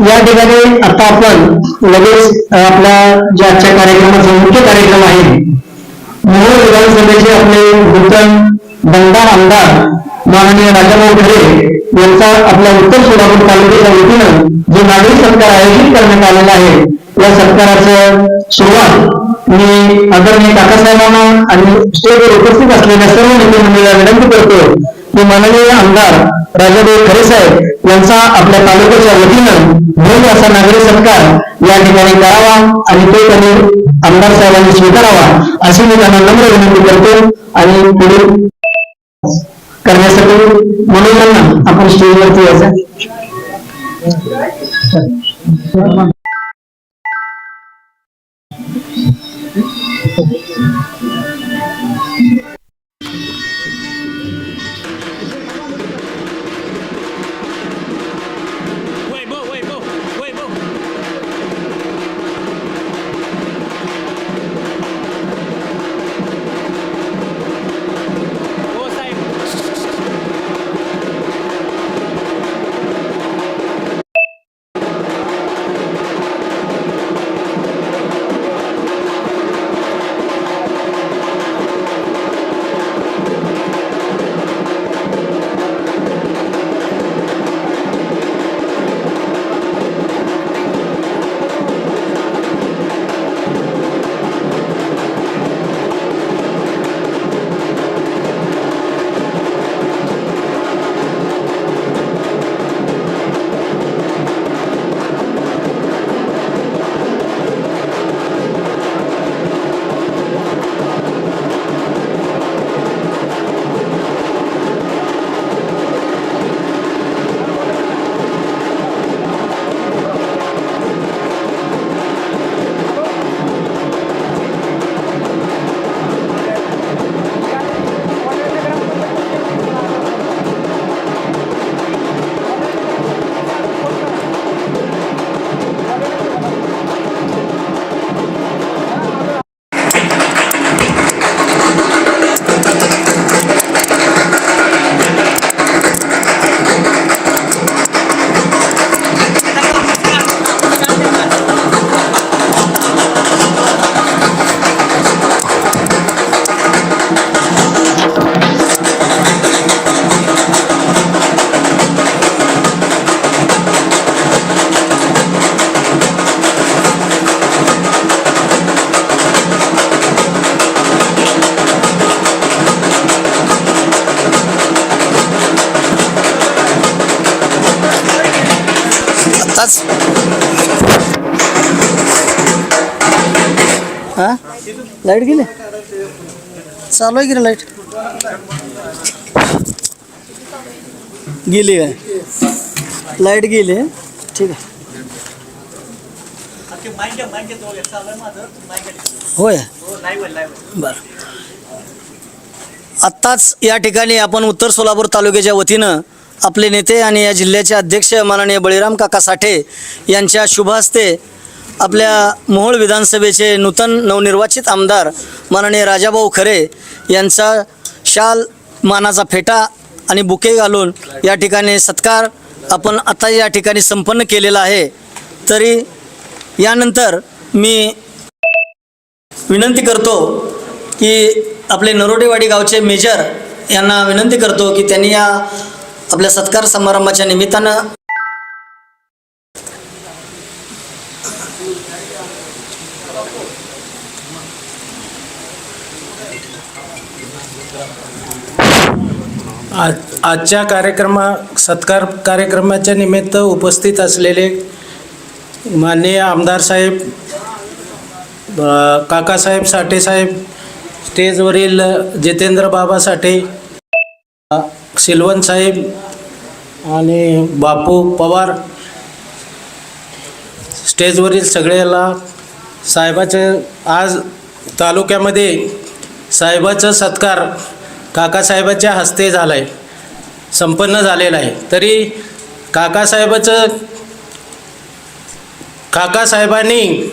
या ठिकाणी आता आपण लगेच आपला जे आजच्या कार्यक्रमाचा मुख्य कार्यक्रम आहे मोहोळ विधानसभेचे आपले नूतन दमदार आमदार माननीय राजाभाऊ खरे यांचा आपल्या उत्तर सोलापूर तालुक्याच्या वतीनं जे नागरी सत्कार आयोजित करण्यात आलेला आहे या सत्काराचं सुरुवात मी आदरणीय काकासाहेबांना आणि स्टेजवर उपस्थित असलेल्या सर्व नेते मंडळीला विनंती करतो. की माननीय आमदार राजाभाऊ खरे साहेब यांचा आपल्या तालुक्याच्या वतीनं भव्य असा नागरी सत्कार या ठिकाणी करावा आणि तो त्यांनी आमदार साहेबांनी स्वीकारावा अशी मी त्यांना नम्र विनंती करतो आणि पुढील करण्यासाठी म्हणून आपण स्टेजवरती यायचं. Okay. लाइट गेली? चालू आहे की लाइट? गेली काय? लाइट गेली ठीक आहे. होय? बर. आत्ताच या ठिकाणी आपण उत्तर सोलापूर तालुक्याच्या वतीनं आपले नेते आणि या जिल्ह्याचे अध्यक्ष माननीय बळीराम काका साठे यांच्या शुभ हस्ते आपल्या मोहोळ विधानसभेचे नूतन नवनिर्वाचित आमदार माननीय राजाभाऊ खरे यांचा शाल मानाचा फेटा आणि बुके घालून या ठिकाणी सत्कार आपण आता या ठिकाणी संपन्न केलेला आहे. तरी यानंतर मी विनंती करतो की आपले नरोडेवाडी गावचे मेजर यांना विनंती करतो की त्यांनी या आपल्या सत्कार समारंभाच्या निमित्तानं आज आजच्या कार्यक्रमा सत्कार कार्यक्रमाच्या निमित्त उपस्थित असलेले माननीय आमदार साहेब काकासाहेब साठेसाहेब स्टेजवरील जितेंद्र बाबा साठे अ, साहेब आणि बापू पवार स्टेजवरील सगळ्याला साहेबाचं आज तालुक्यामध्ये साहेबाचा सत्कार काकासाहेबाच्या हस्ते झाला आहे संपन्न झालेला आहे. तरी काकासाहेबाचं काकासाहेबांनी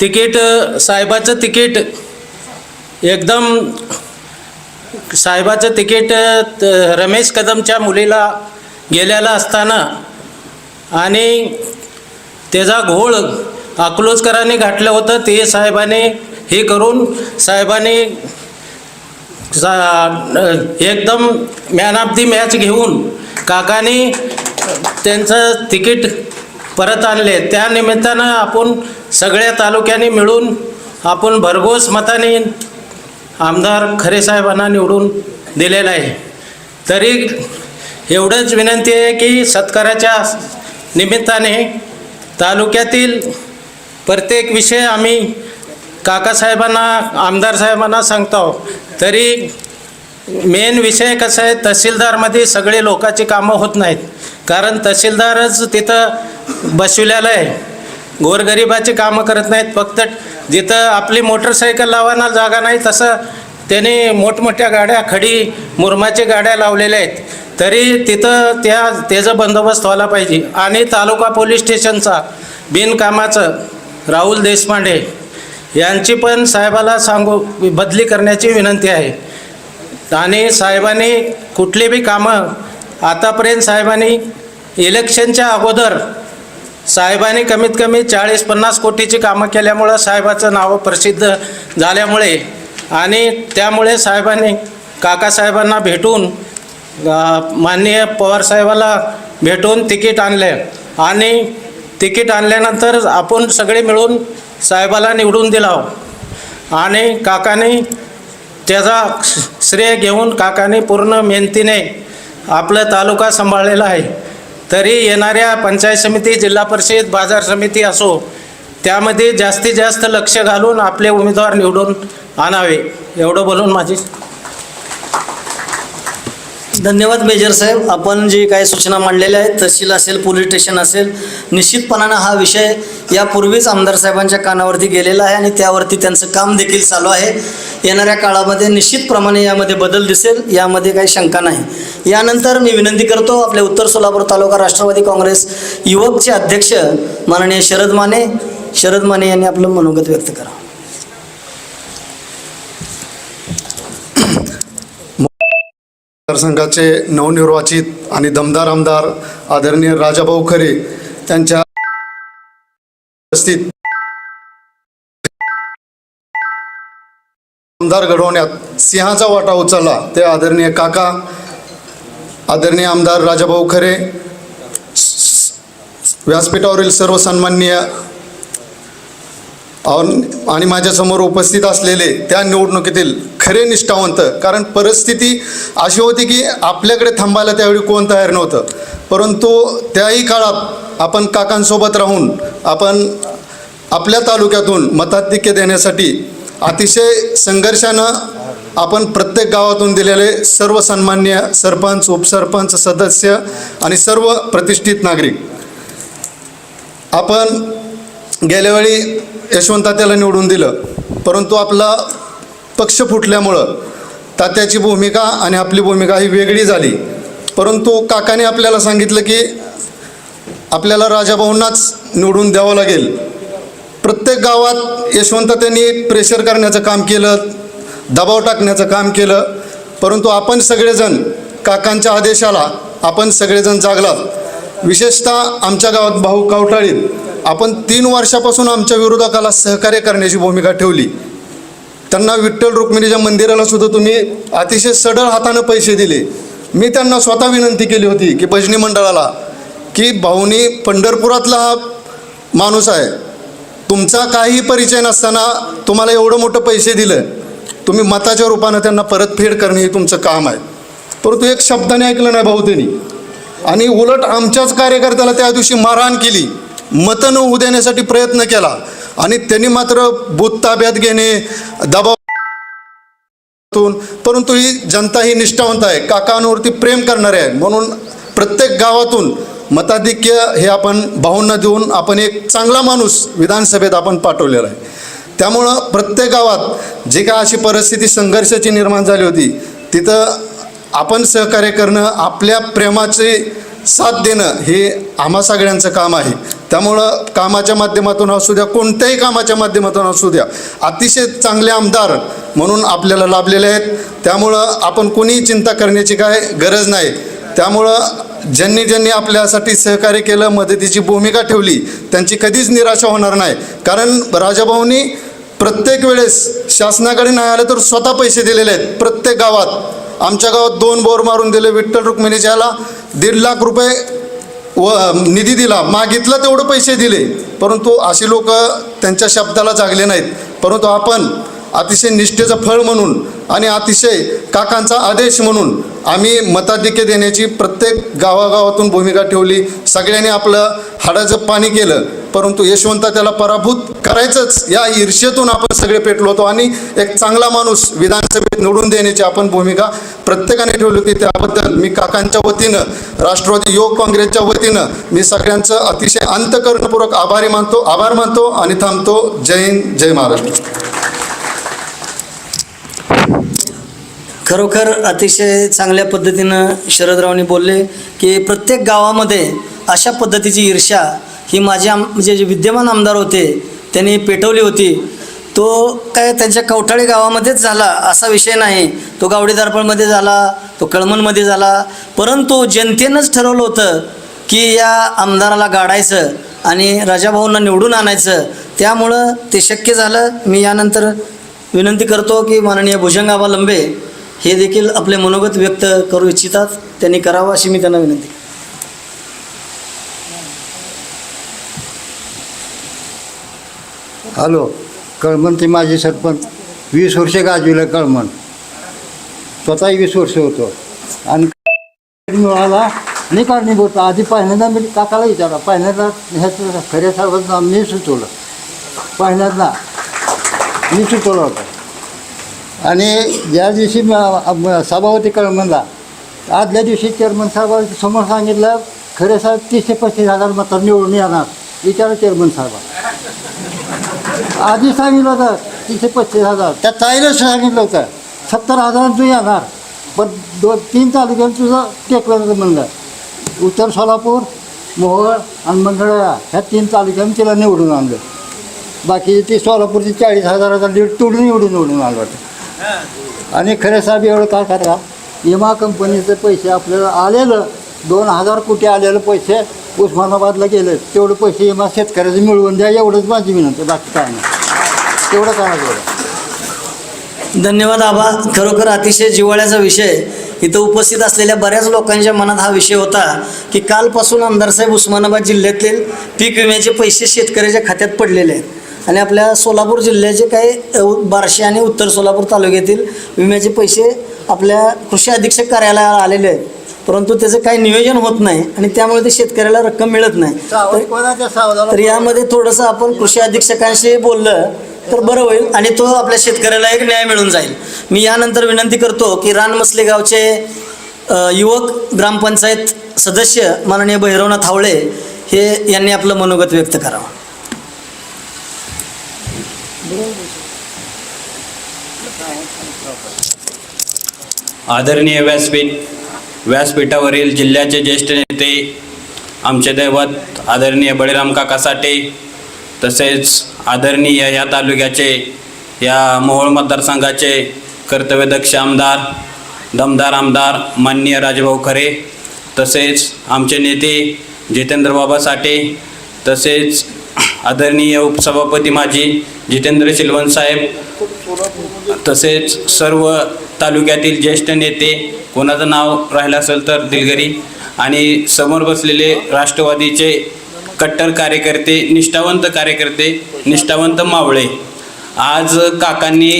तिकीट साहेबाचं तिकीट एकदम साहेबाचं तिकीट रमेश कदमच्या मुलीला गेलेलं असताना आणि त्याचा घोळ अकलोजकरांनी घातलं होतं. ते साहेबांनी हे करून साहेबांनी सा- एकदम मॅन ऑफ दी मॅच घेऊन काकाने त्यांचं तिकीट परत आणले. त्या निमित्तानं आपण सगळ्या तालुक्याने मिळून आपण भरघोस मताने आमदार खरे साहेबांना निवडून दिलेला आहे. तरी एवढंच विनंती आहे की सत्काराच्या निमित्ताने तालुक्यातील प्रत्येक विषय आम्ही काकासाहेबांना आमदार साहेबांना सांगतो. तरी मेन विषय कसा आहे तहसीलदारमध्ये सगळे लोकांची कामं होत नाहीत. कारण तहसीलदारच तिथं बसविलेलं आहे. गोरगरिबाची कामं करत नाहीत. फक्त जिथं आपली मोटरसायकल लावायला जागा नाही तसं त्याने मोठमोठ्या गाड्या खडी मुरमाच्या गाड्या लावलेल्या आहेत. तरी तिथं त्या त्याचा बंदोबस्त व्हायला पाहिजे. आणि तालुका पोलीस स्टेशनचा बिनकामाचं राहुल देशपांडे यांची पण साहेबाला सांगू बदली करण्याची विनंती आहे. आणि साहेबांनी कुठली बी कामं आतापर्यंत साहेबांनी इलेक्शनच्या अगोदर साहेबांनी कमीत कमी चाळीस पन्नास कोटीची कामं केल्यामुळं साहेबाचं नाव प्रसिद्ध झाल्यामुळे आणि त्यामुळे साहेबांनी काकासाहेबांना भेटून माननीय पवारसाहेबाला भेटून तिकीट आणले. आणि तिकीट आणल्यानंतर आपण सगळे मिळून साहेबाला निवडून दिला आणि काकाने त्याचा श्रेय घेऊन काकाने पूर्ण मेहनतीने आपला तालुका सांभाळलेला आहे. तरी येणाऱ्या पंचायत समिती जिल्हा परिषद बाजार समिती असो त्यामध्ये जास्तीत जास्त लक्ष घालून आपले उमेदवार निवडून आणावे. एवढं बोलून माझी. धन्यवाद मेजर साहेब. आपण जी काही सूचना मांडलेल्या आहेत तहसील असेल पोलीस स्टेशन असेल निश्चितपणानं हा विषय यापूर्वीच आमदार साहेबांच्या कानावरती गेलेला आहे आणि त्यावरती त्यांचं काम देखील चालू आहे. येणाऱ्या काळामध्ये निश्चितप्रमाणे यामध्ये बदल दिसेल यामध्ये काही शंका नाही. यानंतर मी विनंती करतो आपले उत्तर सोलापूर तालुका राष्ट्रवादी काँग्रेस युवकचे अध्यक्ष माननीय शरद माने शरद माने यांनी आपलं मनोगत व्यक्त करा. मतदारसंघाचे नवनिर्वाचित आणि दमदार आमदार आदरणीय राजाभाऊ खरे त्यांच्या उपस्थित आमदार घडवण्यात सिंहाचा वाटा उचलला. ते आदरणीय काका आदरणीय आमदार राजाभाऊ खरे व्यासपीठावरील सर्व सन्माननीय आणि माझ्यासमोर उपस्थित असलेले त्या निवडणुकीतील खरे निष्ठावंत कारण परिस्थिती अशी होती की आपल्याकडे थांबायला त्यावेळी कोण तयार नव्हतं. परंतु त्याही काळात आपण काकांसोबत राहून आपण आपल्या तालुक्यातून मताधिक्य देण्यासाठी अतिशय संघर्षानं आपण प्रत्येक गावातून दिलेले सर्व सन्मान्य सरपंच उपसरपंच सदस्य आणि सर्व प्रतिष्ठित नागरिक. आपण गेल्या वेळी यशवंत तात्याला निवडून दिलं. परंतु आपला पक्ष फुटल्यामुळं तात्याची भूमिका आणि आपली भूमिका ही वेगळी झाली. परंतु काकाने आपल्याला सांगितलं की आपल्याला राजाभाऊंनाच निवडून द्यावं लागेल. प्रत्येक गावात यशवंत त्यांनी प्रेशर करण्याचं काम केलं दबाव टाकण्याचं काम केलं. परंतु आपण सगळेजण काकांच्या आदेशाला आपण सगळेजण जागलात. विशेषतः आमच्या गावात भाऊ कावटाळीत. आपण तीन वर्षापासून आमच्या विरोधकाला सहकार्य करण्याची भूमिका ठेवली. त्यांना विठ्ठल रुक्मिणीच्या मंदिराला सुद्धा तुम्ही अतिशय सडळ हातानं पैसे दिले. मी त्यांना स्वतः विनंती केली होती की भजनी मंडळाला की भाऊनी पंढरपुरातला हा माणूस आहे. तुमचा काही परिचय नसताना तुम्हाला एवढं मोठं पैसे दिलं. तुम्ही मताच्या रूपानं त्यांना परतफेड करणे हे तुमचं काम आहे. परंतु एक शब्दाने ऐकलं नाही भाऊ त्यांनी. आणि उलट आमच्याच कार्यकर्त्याला त्या दिवशी मारहाण केली. मतं न होऊ देण्यासाठी प्रयत्न केला. आणि त्यांनी मात्र बूथ ताब्यात घेणे दबाव परंतु ही जनता ही निष्ठावंत आहे. काकांवरती प्रेम करणारे आहे. म्हणून प्रत्येक गावातून मताधिक्य हे आपण भाऊंना देऊन आपण एक चांगला माणूस विधानसभेत आपण पाठवलेला आहे. त्यामुळं प्रत्येक गावात जी काय अशी परिस्थिती संघर्षाची निर्माण झाली होती तिथं आपण सहकार्य करणं आपल्या प्रेमाचे साथ देणं हे आम्हा सगळ्यांचं काम आहे. त्यामुळं कामाच्या माध्यमातून असू द्या कोणत्याही कामाच्या माध्यमातून असू द्या अतिशय चांगले आमदार म्हणून आपल्याला लाभलेले आहेत. त्यामुळं आपण कोणीही चिंता करण्याची काय गरज नाही. त्यामुळं ज्यांनी ज्यांनी आपल्यासाठी सहकार्य केलं मदतीची भूमिका ठेवली त्यांची कधीच निराशा होणार नाही. कारण राजाभाऊनी प्रत्येक वेळेस शासनाकडे नाही आलं तर स्वतः पैसे दिलेले आहेत प्रत्येक गावात. आमच्या गावात दोन बोर मारून दिले. विठ्ठल रुक्मिणीच्या याला दीड लाख रुपये व निधी दिला. मागितलं तेवढं पैसे दिले. परंतु अशी लोक त्यांच्या शब्दाला जागले नाहीत. परंतु आपण अतिशय निष्ठेचं फळ म्हणून आणि अतिशय काकांचा आदेश म्हणून आम्ही मताधिक्य देण्याची प्रत्येक गावागावातून भूमिका ठेवली. सगळ्यांनी आपलं हाडाचं पाणी केलं. परंतु यशवंत त्याला पराभूत करायचंच. या ईर्ष्येतून आपण सगळे पेटलो होतो आणि एक चांगला माणूस विधानसभेत निवडून देण्याची आपण भूमिका प्रत्येकाने ठेवली होती. त्याबद्दल मी काकांच्या वतीनं राष्ट्रवादी योग काँग्रेसच्या वतीनं मी सगळ्यांचं अतिशय अंतकरणपूर्वक आभारी मानतो आभार मानतो आणि थांबतो. जय हिंद जय महाराष्ट्र. खरोखर अतिशय चांगल्या पद्धतीनं शरदरावनी बोलले की प्रत्येक गावामध्ये अशा पद्धतीची ईर्ष्या ही माझे आम म्हणजे जे विद्यमान आमदार होते त्यांनी पेटवली होती. तो काय त्यांच्या कवठाळी गावामध्येच झाला असा विषय नाही. तो गावडी दारपळमध्ये झाला तो कळमणमध्ये झाला. परंतु जनतेनंच ठरवलं होतं की या आमदाराला गाडायचं आणि राजाभाऊंना निवडून आणायचं. त्यामुळं ते शक्य झालं. मी यानंतर विनंती करतो की माननीय भुजंगाबा लंबे हे देखील आपले मनोगत व्यक्त करू इच्छितात. त्यांनी करावं अशी मी त्यांना विनंती. हॅलो कळमण ते माझे सरपंच. वीस वर्ष गाजविलं कळमण स्वतःही वीस वर्ष होतो. आणि मिळाला नाही कारणीभूत आधी पहिल्यांदा मी काकाला विचारला. पहिल्यांदा ह्याचं खऱ्या साहेबांचं मी सुचवलं. पहिल्यांदा मी सुचवलं होतं. आणि ज्या दिवशी सभापती म- सभा आदल्या दिवशी चेअरमन साहेबांच्या समोर सांगितलं खरे साहेब तीस ते पस्तीस हजार मतात निवडून येणार विचारा चेअरमन साहेब आधी सांगितलं होतं तीनशे पस्तीस हजार. त्या ताईला सांगितलं होतं सत्तर हजार तू येणार पण दोन तीन तालुक्यात तुझं टेकलं होतं म्हणलं. उत्तर सोलापूर मोहोळ आणि मंडळा ह्या तीन तालुक्यानं तिला निवडून आणलं. बाकी ती सोलापूरची चाळीस हजाराचा लीड तोडून निवडून निवडून आणलं वाटतं. आणि खरे साहेब एवढं काय करा? विमा कंपनीचे पैसे आपल्याला आलेलं दोन हजार कोटी आलेलं पैसे उस्मानाबादला गेले तेवढे पैसे विमा शेतकऱ्याचे मिळवून द्या एवढंच माझी विनंती बाकी काय नाही. तेवढं काय तेवढं धन्यवाद आबा. खरोखर अतिशय जिव्हाळ्याचा विषय. इथं उपस्थित असलेल्या बऱ्याच लोकांच्या मनात हा विषय होता की कालपासून आमदारसाहेब उस्मानाबाद जिल्ह्यातील पीक विम्याचे पैसे शेतकऱ्याच्या खात्यात पडलेले आहेत. आणि आपल्या सोलापूर जिल्ह्याचे काही बार्शी आणि उत्तर सोलापूर तालुक्यातील विम्याचे पैसे आपल्या कृषी अधीक्षक कार्यालयाला आलेले आहेत. परंतु त्याचं काही नियोजन होत नाही आणि त्यामुळे ते शेतकऱ्याला रक्कम मिळत नाही. तर- यामध्ये थोडंसं आपण कृषी अधीक्षकांशी बोललं तर बरं होईल आणि तो आपल्या शेतकऱ्याला एक न्याय मिळून जाईल. मी यानंतर विनंती करतो की रानमसले गावचे युवक ग्रामपंचायत सदस्य माननीय भैरवनाथ हावळे हे यांनी आपलं मनोगत व्यक्त करावं. आदरणीय व्यासपीठ व्यासपीठावरील जिल्ह्याचे ज्येष्ठ नेते आमचे दैवत आदरणीय बळीराम काका साठे तसेच आदरणीय या तालुक्याचे या मोहोळ मतदारसंघाचे कर्तव्यदक्ष आमदार दमदार आमदार माननीय राजभाऊ खरे तसेच आमचे नेते जितेंद्र बाबा साठे तसेच आदरणीय उपसभापती माजी जितेंद्र शिलवण साहेब तसेच सर्व तालुक्यातील ज्येष्ठ नेते कोणाचं नाव राहिलं असेल तर दिलगरी आणि समोर बसलेले राष्ट्रवादीचे कट्टर कार्यकर्ते निष्ठावंत कार्यकर्ते निष्ठावंत मावळे आज काकांनी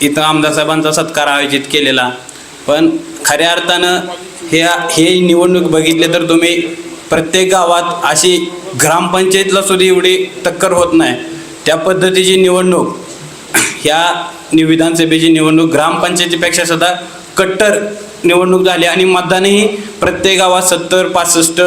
इथं आमदार साहेबांचा सत्कार आयोजित केलेला. पण खऱ्या अर्थानं हे हे निवडणूक बघितले तर तुम्ही प्रत्येक गावात अशी ग्रामपंचायतला सुद्धा एवढी टक्कर होत नाही. त्या पद्धतीची निवडणूक ह्या नि- विधानसभेची निवडणूक ग्रामपंचायतीपेक्षा सुद्धा कट्टर निवडणूक झाली आणि मतदानही प्रत्येक गावात सत्तर पासष्ट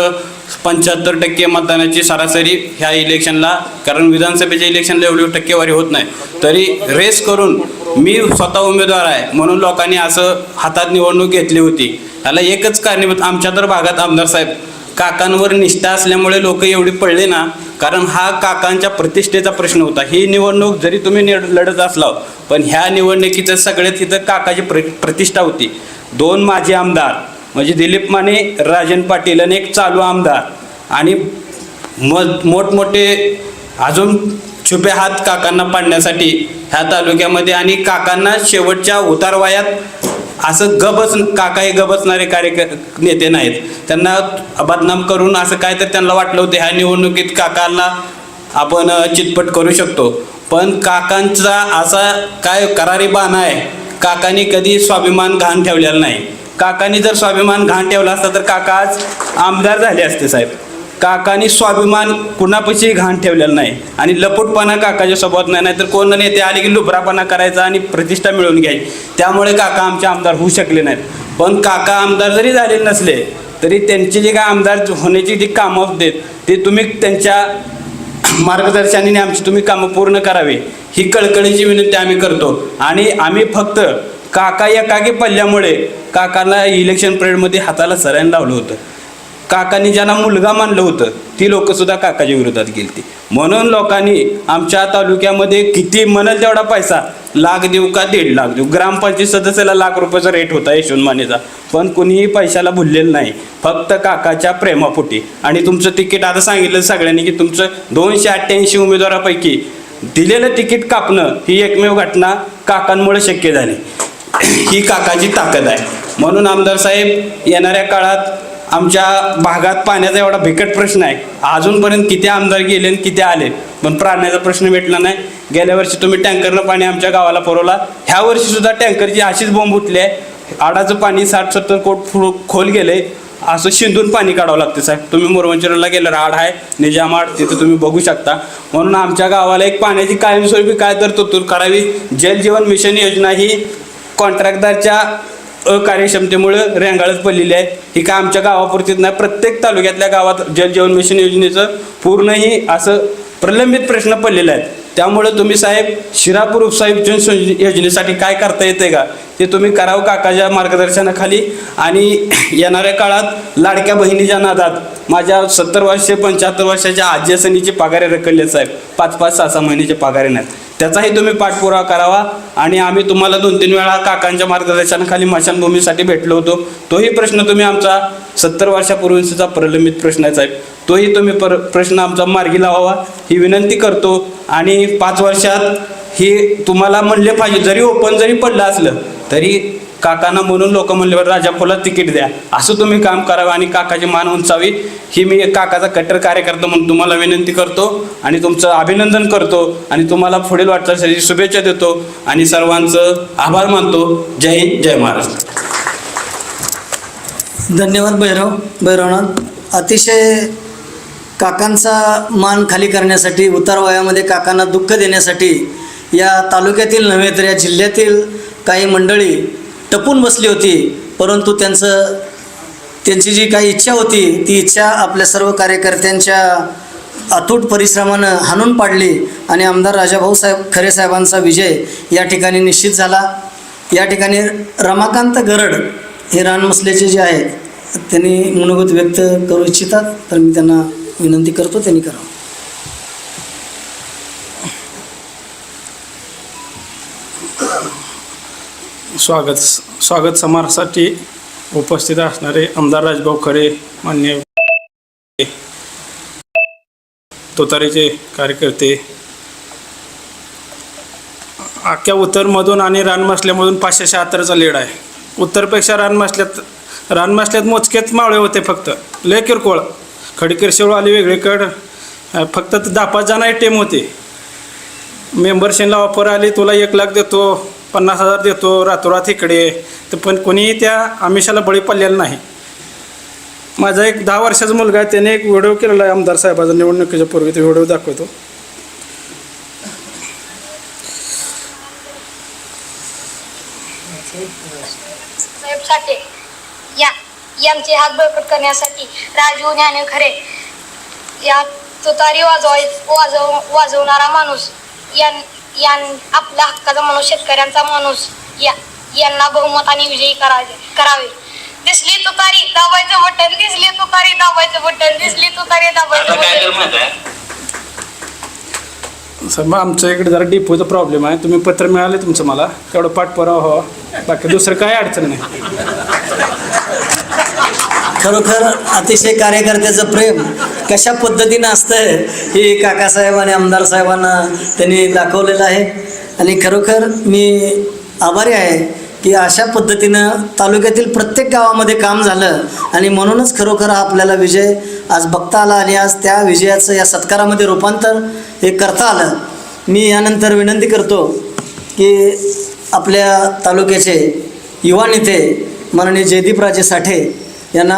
पंच्याहत्तर टक्के मतदानाची सरासरी ह्या इलेक्शनला कारण विधानसभेच्या इलेक्शनला एवढी टक्केवारी होत नाही. तरी रेस करून मी स्वतः उमेदवार आहे म्हणून लोकांनी असं हातात निवडणूक घेतली होती. त्याला एकच कारणीभूत आमच्या तर भागात आमदार साहेब काकांवर निष्ठा असल्यामुळे लोक एवढी पडले ना कारण हा काकांच्या प्रतिष्ठेचा प्रश्न होता. ही निवडणूक जरी तुम्ही निड- लढत असला पण ह्या निवडणुकीचं सगळ्यात तिथं काकाची प्र प्रतिष्ठा होती. दोन माजी आमदार म्हणजे दिलीप माने राजन पाटील आणि एक चालू आमदार. आणि मग मोठमोठे अजून छुपे हात काकांना पाडण्यासाठी ह्या तालुक्यामध्ये आणि काकांना शेवटच्या उतारवायात असं गबस काकाही गबसणारे कार्य नेते नाहीत. त्यांना बदनाम करून असं काय तर त्यांना वाटलं होतं ह्या निवडणुकीत काकांना आपण चितपट करू शकतो. पण काकांचा असा काय करारी बाणा आहे काकांनी कधी स्वाभिमान घाण ठेवलेला नाही. काकांनी जर स्वाभिमान घाण ठेवला असता तर काका आज आमदार झाले असते साहेब. काकानी स्वाभिमान कुणापाशी घाण ठेवलेला नाही. आणि लपूटपणा काकाच्या सोबत नाही नाहीतर कोण नेते आले की लुबरापणा करायचा आणि प्रतिष्ठा मिळवून घ्यायची. त्यामुळे काका आमचे आमदार होऊ शकले नाहीत. पण काका आमदार जरी झाले नसले तरी त्यांचे जे काय आमदार होण्याची जी कामं देत ते तुम्ही त्यांच्या मार्गदर्शनाने आमची तुम्ही कामं पूर्ण करावी. ही कळकळीची विनंती आम्ही करतो. आणि आम्ही फक्त काका एकाकी पडल्यामुळे काकाला इलेक्शन पिरियडमध्ये हाताला सरायन लावलं होतं. काकांनी ज्यांना मुलगा मानलं होतं ती लोक सुद्धा काकाच्या विरोधात गेलती. म्हणून लोकांनी आमच्या तालुक्यामध्ये किती म्हणल तेवढा पैसा लाख देऊ का दीड लाख देऊ. ग्रामपंचायत सदस्याला लाख रुपयाचा रेट होता यशवंत मानेचा. पण कुणीही पैशाला भुललेलं नाही. फक्त काकाच्या प्रेमापोटी. आणि तुमचं तिकीट आता सांगितलं सगळ्यांनी की तुमचं दोनशे अठ्ठ्याऐंशी उमेदवारापैकी दिलेलं तिकीट कापणं ही एकमेव घटना काकांमुळे शक्य झाली. ही काकाची ताकद आहे. म्हणून आमदार साहेब येणाऱ्या काळात आमच्या भागात पाण्याचा एवढा बिकट प्रश्न आहे. अजूनपर्यंत किती आमदार गेले आणि किती आले? पण प्राण्याचा प्रश्न भेटला नाही. गेल्या वर्षी तुम्ही टँकरनं पाणी आमच्या गावाला पुरवला. ह्या वर्षी सुद्धा टँकरची अशीच बोंब उठली आहे. आडाचं पाणी साठ सत्तर कोट फुट खोल गेले असं शिंदून पाणी काढावं लागतं साहेब. तुम्ही मोरवंचरला गेलं आड आहे निजामाड तिथं तुम्ही बघू शकता. म्हणून आमच्या गावाला एक पाण्याची कायमस्वरूपी काय तर तरतूद करावी. जल जीवन मिशन योजना ही कॉन्ट्रॅक्टदारच्या अकार्यक्षमतेमुळं रेंगाळत पडलेली आहे ही काय आमच्या गावापुरतीच नाही प्रत्येक तालुक्यातल्या गावात जल जीवन मिशन योजनेचं पूर्णही असं प्रलंबित प्रश्न पडलेले आहेत. त्यामुळं तुम्ही साहेब शिरापूर उपसाहेब जन योजनेसाठी काय करता येते का? ते तुम्ही करावं काकाच्या मार्गदर्शनाखाली. आणि येणाऱ्या काळात लाडक्या बहिणीच्या नादात माझ्या सत्तर वर्षे पंच्याहत्तर वर्षाच्या आजी पगारे रखडले साहेब. पाच पाच सहा सहा महिन्याचे पगारे नाहीत. त्याचाही तुम्ही पाठपुरावा करावा. आणि आम्ही तुम्हाला दोन तीन वेळा काकांच्या मार्गदर्शनाखाली मशानभूमीसाठी भेटलो होतो. तोही प्रश्न तुम्ही आमचा सत्तर वर्षापूर्वीचा प्रलंबित प्रश्न आहे साहेब. तोही तुम्ही पर प्रश्न आमचा मार्गी लावावा. ही विनंती करतो. आणि पाच वर्षात हे तुम्हाला म्हणले पाहिजे. जरी ओपन जरी पडलं असलं तरी काकांना म्हणून लोक म्हणले राजा फुला तिकीट द्या. असं तुम्ही काम करावं आणि काकाची मान उंचावी. ही मी एक काकाचा कट्टर कार्यकर्ता म्हणून तुम्हाला विनंती करतो आणि तुमचं अभिनंदन करतो आणि तुम्हाला पुढील वाटचालीसाठी शुभेच्छा देतो आणि सर्वांचं आभार मानतो. जय हिंद जय महाराष्ट्र. धन्यवाद भैरव भैरवनाथ. अतिशय काकांचा मान खाली करण्यासाठी उतार वयामध्ये काकांना दुःख देण्यासाठी या तालुक्यातील नव्हे तर या जिल्ह्यातील काही मंडळी टपून बसली होती परंतु त्यांचं त्यांची जी काही इच्छा होती ती इच्छा आपल्या सर्व कार्यकर्त्यांच्या अतूट परिश्रमानं हाणून पाडली आणि आमदार राजाभाऊ साहेब खरे साहेबांचा विजय या ठिकाणी निश्चित झाला. या ठिकाणी रमाकांत गरड हे रानमसल्याचे जे आहेत त्यांनी मनोगत व्यक्त करू इच्छितात तर मी त्यांना विनंती करतो त्यांनी करावं. स्वागत स्वागत समारोहासाठी उपस्थित असणारे आमदार राजभाऊ खरे मान्य तोतारीचे कार्यकर्ते. अख्ख्या उत्तरमधून आणि रानमासल्यामधून पाचशे शहात्तरचा लेड आहे. उत्तरपेक्षा रानमासल्यात रानमासल्यात मोजकेच मावळे होते फक्त. लय किरकोळ. खडकीर शेवळ आली वेगळीकडं फक्त दहा पाच जण टीम होती. मेंबरशिपला ऑफर आली तुला एक लाख देतो. पन्नास हजार देतो रातोरात इकडे. तर पण कोणीही त्या आमिषाला बळी पडलेला नाही. माझा एक दहा वर्षाचा मुलगा आहे त्याने एक व्हिडिओ केलेला आहे आमदार साहेबाचा निवडणुकीच्या पूर्वी तो व्हिडिओ दाखवतो. या. यांचे हात बळकट करण्यासाठी राजू ज्ञाने खरे या तुतारी वाजवाय वाजव वाजवणारा माणूस यां यां आपल्या हक्काचा माणूस शेतकऱ्यांचा माणूस या यांना बहुमताने विजयी करावे करावे. दिसली तुतारी दाबायचं बटन दिसली तुतारी दाबायचं बटन दिसली तुतारी दाबायचं बटन. सर मग आमच्या इकडे जरा डिपोचा प्रॉब्लेम आहे. तुम्ही पत्र मिळाले तुमचं मला. तेवढं पाठपुरावा व्हावा. बाकी दुसरं काय अडचण नाही. खरोखर अतिशय कार्यकर्त्याचं प्रेम कशा पद्धतीनं असतं हे काकासाहेब आणि आमदार साहेबांना त्यांनी दाखवलेलं आहे. आणि खरोखर मी आभारी आहे की अशा पद्धतीनं तालुक्यातील प्रत्येक गावामध्ये काम झालं आणि म्हणूनच खरोखर हा आपल्याला विजय आज बघता आला आणि आज त्या विजयाचं या सत्कारामध्ये रूपांतर हे करता आलं. मी यानंतर विनंती करतो की आपल्या तालुक्याचे युवा नेते माननीय जयदीपराजे साठे यांना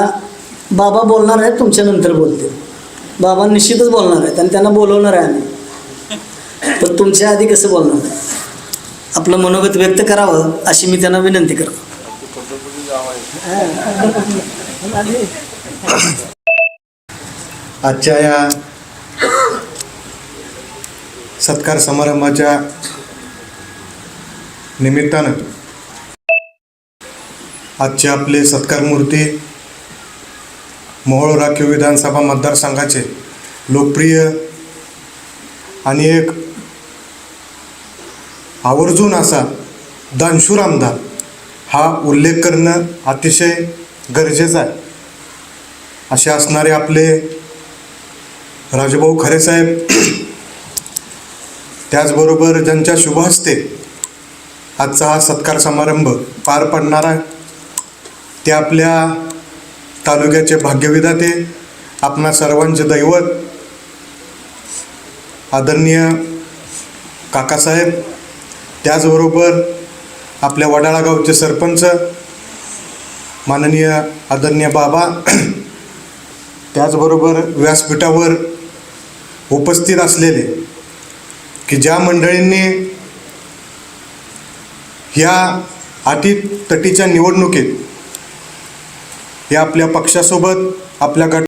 बाबा बोलणार आहेत तुमच्यानंतर बोलते बाबा निश्चितच बोलणार आहेत आणि त्यांना बोलवणार आहे आम्ही. पण तुमच्या आधी कसं बोलणार आहे आपलं मनोगत व्यक्त करावं अशी मी त्यांना विनंती करतो. आजच्या या सत्कार समारंभाच्या निमित्तानं. आजचे आपले सत्कार मूर्ती मोहोळ राखीव विधानसभा मतदारसंघाचे लोकप्रिय आणि एक आवर्जून असा दानशूर आमदार हा उल्लेख करणं अतिशय गरजेचं आहे. असे असणारे आपले राजभाऊ खरेसाहेब त्याचबरोबर ज्यांच्या शुभ हस्ते आजचा हा सत्कार समारंभ पार पडणार आहे ते आपल्या तालुक्याचे भाग्यविधाते आपणा सर्वांचे दैवत आदरणीय काकासाहेब त्याचबरोबर आपल्या वडाळा गावचे सरपंच माननीय आदरणीय बाबा त्याचबरोबर व्यासपीठावर उपस्थित असलेले की ज्या मंडळींनी ह्या अटी तटीच्या निवडणुकीत या आपल्या पक्षासोबत आपल्या गट